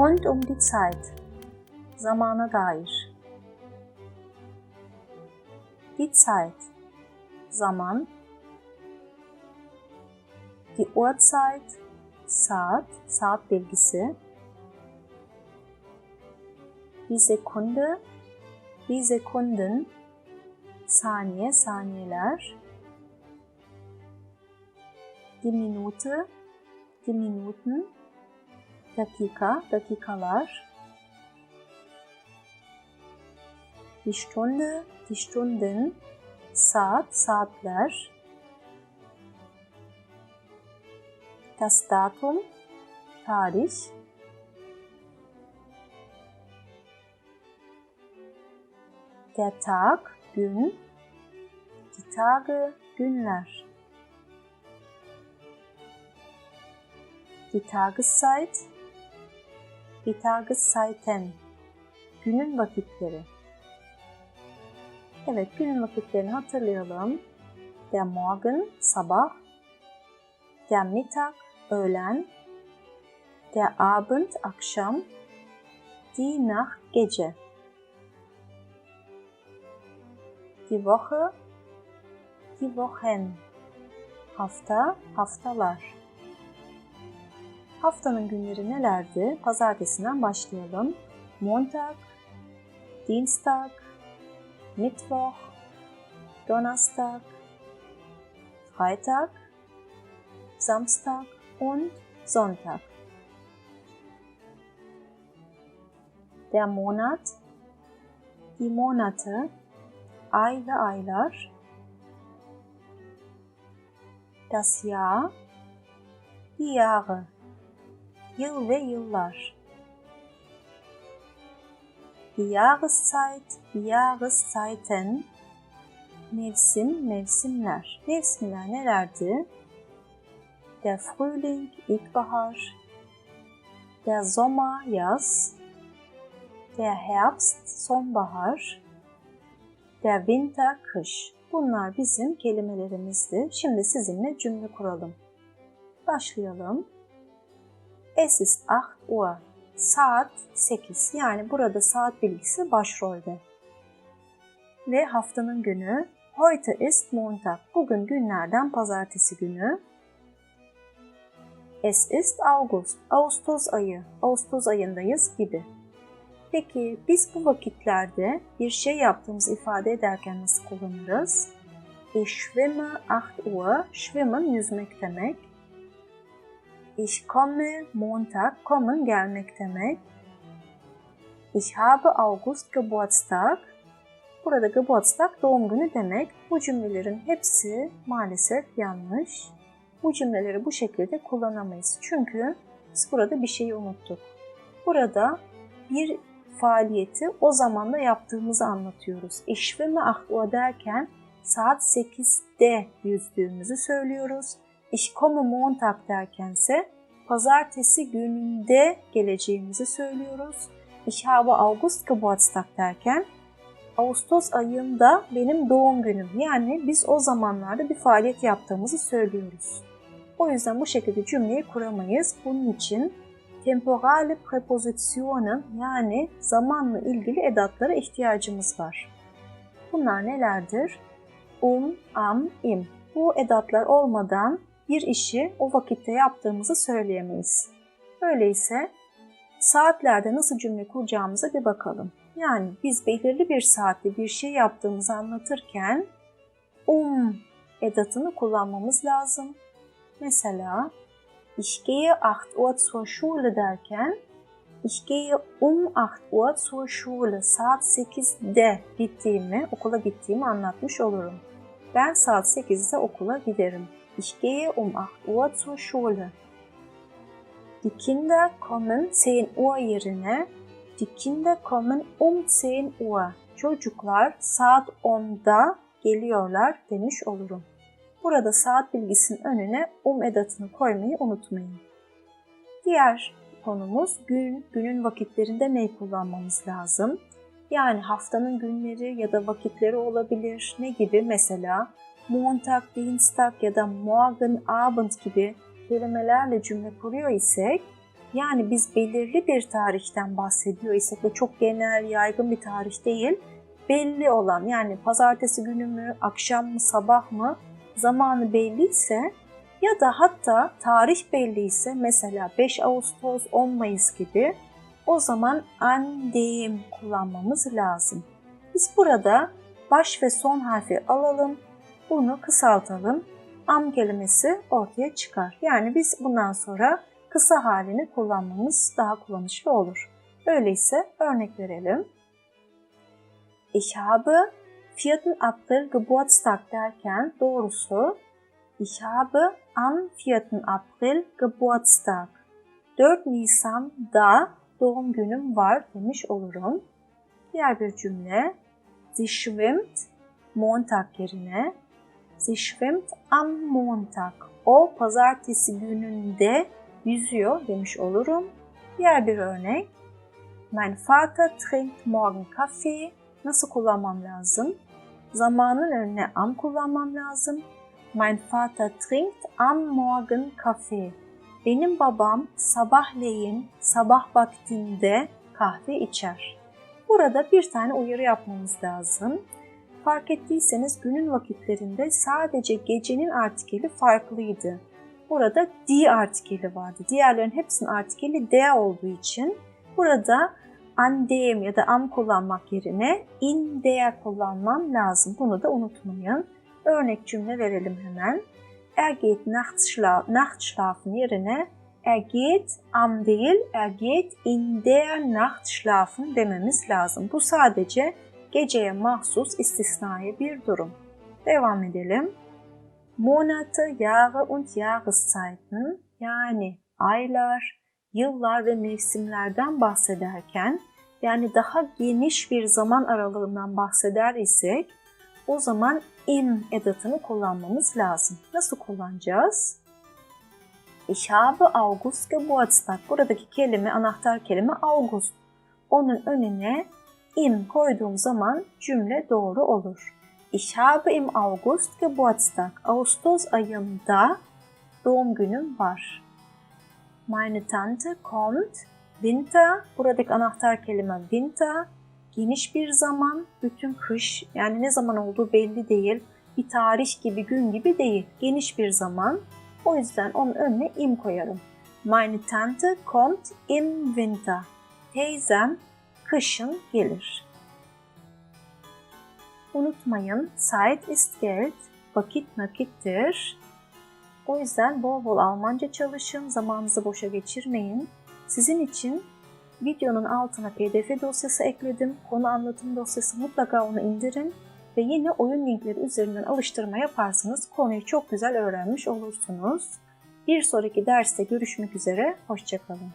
Rund um die Zeit. Zamana dair. Die Zeit. Zaman. Die Uhrzeit. Saat. Saat bilgisi. Die Sekunde. Die Sekunden. Saniye, saniyeler. Die Minute. Die Minuten. Dakika, dakikalar. Die Stunde, die Stunden, Saat, saatler. Das Datum, tarih. Der Tag, gün. Die Tage, günler. Die Tageszeit, die Tageszeiten. Günün vakitleri. Evet, günün vakitlerini hatırlayalım. Der Morgen, sabah. Der Mittag, öğlen. Der Abend, akşam. Die Nacht, gece. Die Woche, die Wochen. Hafta, haftalar. Haftanın günleri nelerdi? Pazartesinden başlayalım. Montag, Dienstag, Mittwoch, Donnerstag, Freitag, Samstag und Sonntag. Der Monat, die Monate, Ay ve aylar. Das Jahr, die Jahre, yıl ve yıllar. Die Jahreszeit, Jahreszeiten, mevsim, mevsimler. Mevsimler nelerdi? Der Frühling, ilkbahar, der Sommer, yaz, der Herbst, sonbahar, der Winter, kış. Bunlar bizim kelimelerimizdi. Şimdi sizinle cümle kuralım. Başlayalım. Es ist 8 Uhr. Saat 8. Yani burada saat bilgisi başrolde. Ve haftanın günü Heute ist Montag. Bugün günlerden pazartesi günü. Es ist August. Ağustos ayı. Ağustos ayındayız gibi. Peki biz bu vakitlerde bir şey yaptığımızı ifade ederken nasıl kullanırız? Ich schwimme 8 Uhr. Schwimmen yüzmek demek. Ich komme Montag, kommen gelmek demek. Ich habe August Geburtstag. Burada Geburtstag doğum günü demek. Bu cümlelerin hepsi maalesef yanlış. Bu cümleleri bu şekilde kullanamayız. Çünkü biz burada bir şeyi unuttuk. Burada bir faaliyeti o zamanda yaptığımızı anlatıyoruz. İşveme ahua derken saat 8'de yüzdüğümüzü söylüyoruz. Ich komme Montag derkense pazartesi gününde geleceğimizi söylüyoruz. Ich habe August Geburtstag derken Ağustos ayında benim doğum günüm. Yani biz o zamanlarda bir faaliyet yaptığımızı söylüyoruz. O yüzden bu şekilde cümleyi kuramayız. Bunun için temporale prepositionen yani zamanla ilgili edatlara ihtiyacımız var. Bunlar nelerdir? Um, am, im. Bu edatlar olmadan bir işi o vakitte yaptığımızı söyleyemeyiz. Öyleyse saatlerde nasıl cümle kuracağımıza bir bakalım. Yani biz belirli bir saatte bir şey yaptığımızı anlatırken um edatını kullanmamız lazım. Mesela ich gehe 8 Uhr zur Schule derken ich gehe um 8 Uhr zur Schule. Saat 8'de gittiğimi, okula gittiğimi anlatmış olurum. Ben saat 8'de okula giderim. Ich gehe um 8 Uhr zur Schule. Die Kinder kommen 10 Uhr yerine Die Kinder kommen um 10 Uhr. Çocuklar saat 10'da geliyorlar demiş olurum. Burada saat bilgisinin önüne um edatını koymayı unutmayın. Diğer konumuz gün, günün vakitlerinde ne kullanmamız lazım? Yani haftanın günleri ya da vakitleri olabilir. Ne gibi? Mesela Montag, Dienstag ya da Morgen, Abend gibi kelimelerle cümle kuruyor isek Yani biz belirli bir tarihten bahsediyor isek ve çok genel, yaygın bir tarih değil, belli olan yani pazartesi günü mü, akşam mı, sabah mı zamanı belliyse ya da hatta tarih belliyse mesela 5 Ağustos, 10 Mayıs gibi o zaman an dem kullanmamız lazım. Biz burada baş ve son harfi alalım, bunu kısaltalım. Am kelimesi ortaya çıkar. Yani biz bundan sonra kısa halini kullanmamız daha kullanışlı olur. Öyleyse örnek verelim. Ich habe 4. April Geburtstag derken doğrusu Ich habe am 4. April Geburtstag. 4 Nisan'da doğum günüm var demiş olurum. Diğer bir cümle. Sie schwimmt Montag yerine. Sie schwimmt am Montag. O pazartesi gününde yüzüyor demiş olurum. Diğer bir örnek. Mein Vater trinkt morgen Kaffee. Nasıl kullanmam lazım? Zamanın önüne am kullanmam lazım. Mein Vater trinkt am Morgen Kaffee. Benim babam sabahleyin, sabah vaktinde kahve içer. Burada bir tane uyarı yapmamız lazım. Fark ettiyseniz günün vakitlerinde sadece gecenin artikeli farklıydı. Burada di artikeli vardı. Diğerlerin hepsinin artikeli de olduğu için burada andem ya da am kullanmak yerine in der kullanmam lazım. Bunu da unutmayın. Örnek cümle verelim hemen. Er geht nachts, schla nachts schlafen yerine er geht am değil, er geht in der Nacht dememiz lazım. Bu sadece geceye mahsus istisnai bir durum. Devam edelim. Monate, Jahre und Jahreszeiten yani aylar, yıllar ve mevsimlerden bahsederken yani daha geniş bir zaman aralığından bahseder isek o zaman im edatını kullanmamız lazım. Nasıl kullanacağız? Ich habe August Geburtstag. Buradaki kelime, anahtar kelime August. Onun önüne im koyduğum zaman cümle doğru olur. Ich habe im August Geburtstag. Ağustos ayında doğum günüm var. Meine Tante kommt Winter. Buradaki anahtar kelime Winter geniş bir zaman, bütün kış yani ne zaman olduğu belli değil. Bir tarih gibi, gün gibi değil. Geniş bir zaman. O yüzden onun önüne im koyarım. Meine Tante kommt im Winter. Teyzem kışın gelir. Unutmayın, Zeit ist Geld, vakit nakittir. O yüzden bol bol Almanca çalışın, zamanınızı boşa geçirmeyin. Sizin için Videonun altına pdf dosyası ekledim. Konu anlatım dosyası mutlaka onu indirin. Ve yine oyun linkleri üzerinden alıştırma yaparsanız konuyu çok güzel öğrenmiş olursunuz. Bir sonraki derste görüşmek üzere, hoşçakalın.